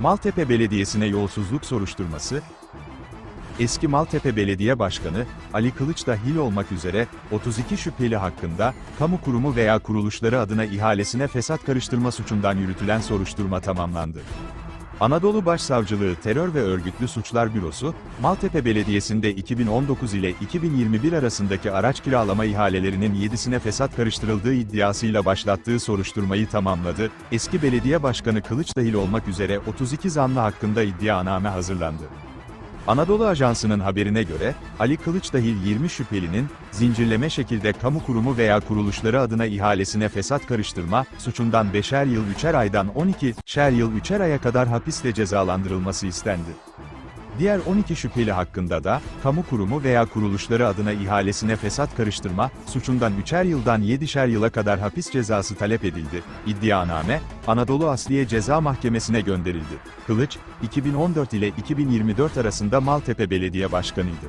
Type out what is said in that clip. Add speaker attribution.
Speaker 1: Maltepe Belediyesi'ne yolsuzluk soruşturması, Eski Maltepe Belediye Başkanı, Ali Kılıç dahil olmak üzere, 32 şüpheli hakkında, kamu kurumu veya kuruluşları adına ihalesine fesat karıştırma suçundan yürütülen soruşturma tamamlandı. Anadolu Başsavcılığı Terör ve Örgütlü Suçlar Bürosu, Maltepe Belediyesi'nde 2019 ile 2021 arasındaki araç kiralama ihalelerinin 7'sine fesat karıştırıldığı iddiasıyla başlattığı soruşturmayı tamamladı. Eski belediye başkanı Kılıç dahil olmak üzere 32 zanlı hakkında iddianame hazırlandı. Anadolu Ajansı'nın haberine göre, Ali Kılıç dahil 20 şüphelinin, zincirleme şekilde kamu kurumu veya kuruluşları adına ihalesine fesat karıştırma, suçundan 5'er yıl 3'er aydan 12'şer yıl 3'er aya kadar hapisle cezalandırılması istendi. Diğer 12 şüpheli hakkında da, kamu kurumu veya kuruluşları adına ihalesine fesat karıştırma, suçundan 3'er yıldan 7'şer yıla kadar hapis cezası talep edildi. İddianame, Anadolu Asliye Ceza Mahkemesi'ne gönderildi. Kılıç, 2014 ile 2024 arasında Maltepe Belediye Başkanıydı.